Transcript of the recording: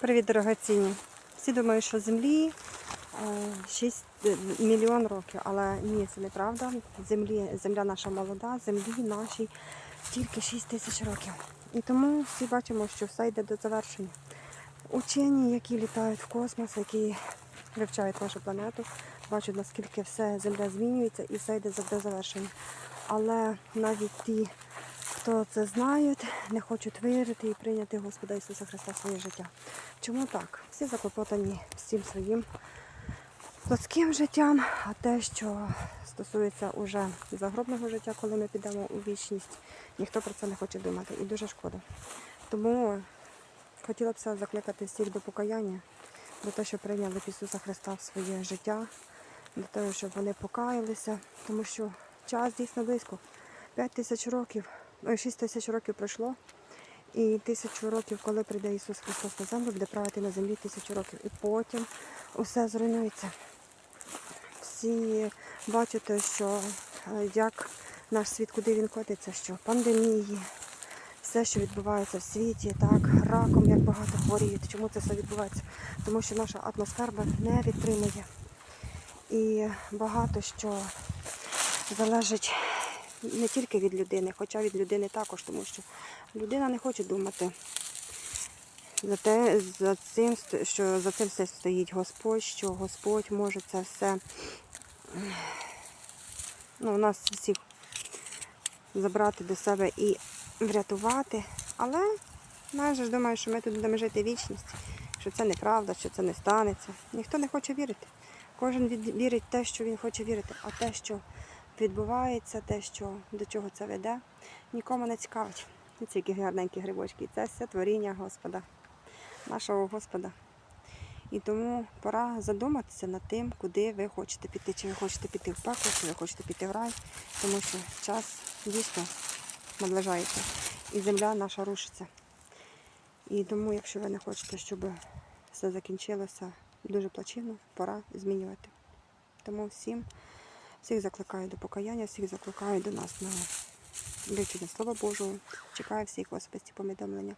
Привіт, дорогоцінні. Всі думають, що землі 6 мільйон років, але ні, це неправда. Землі, земля наша молода, землі нашій тільки 6 тисяч років. І тому всі бачимо, що все йде до завершення. Учені, які літають в космос, які вивчають нашу планету, бачать, наскільки все земля змінюється і все йде до завершення. Але навіть ті, хто це знають, не хочуть вірити і прийняти Господа Ісуса Христа в своє життя. Чому так? Всі заклопотані всім своїм плотським життям, а те, що стосується уже загробного життя, коли ми підемо у вічність, ніхто про це не хоче думати. І дуже шкода. Тому хотіла б закликати всіх до покаяння, до того, що прийняли Ісуса Христа в своє життя, до того, щоб вони покаялися, тому що час дійсно близько. 5 тисяч років, 6 тисяч років пройшло. І тисячу років, коли прийде Ісус Христос на землю, буде правити на землі тисячу років. І потім усе зруйнується. Всі бачите, що е, як наш світ, куди він котиться, що пандемії, все, що відбувається в світі, так, раком, як багато хворіють. Чому це все відбувається? Тому що наша атмосфера не підтримує. І багато що залежить не тільки від людини, хоча від людини також, тому що людина не хоче думати за те, за цим, що за цим все стоїть Господь, що Господь може це все ну, у нас всіх забрати до себе і врятувати. Але майже ж думаю, що ми тут будемо жити вічність, що це неправда, що це не станеться. Ніхто не хоче вірити. Кожен вірить те, що він хоче вірити, а те, що відбувається, те, що до чого це веде, нікому не цікавить. І ці які гарненькі грибочки. Це все творіння Господа, нашого Господа. І тому пора задуматися над тим, куди ви хочете піти. Чи ви хочете піти в пекло, чи ви хочете піти в рай, тому що час дійсно наближається. І земля наша рушиться. І тому, якщо ви не хочете, щоб все закінчилося дуже плачевно, пора змінювати. Тому всім, всіх закликаю до покаяння, всіх закликаю до нас на вивчення Слова Божого. Чекаю всіх особисті повідомлення.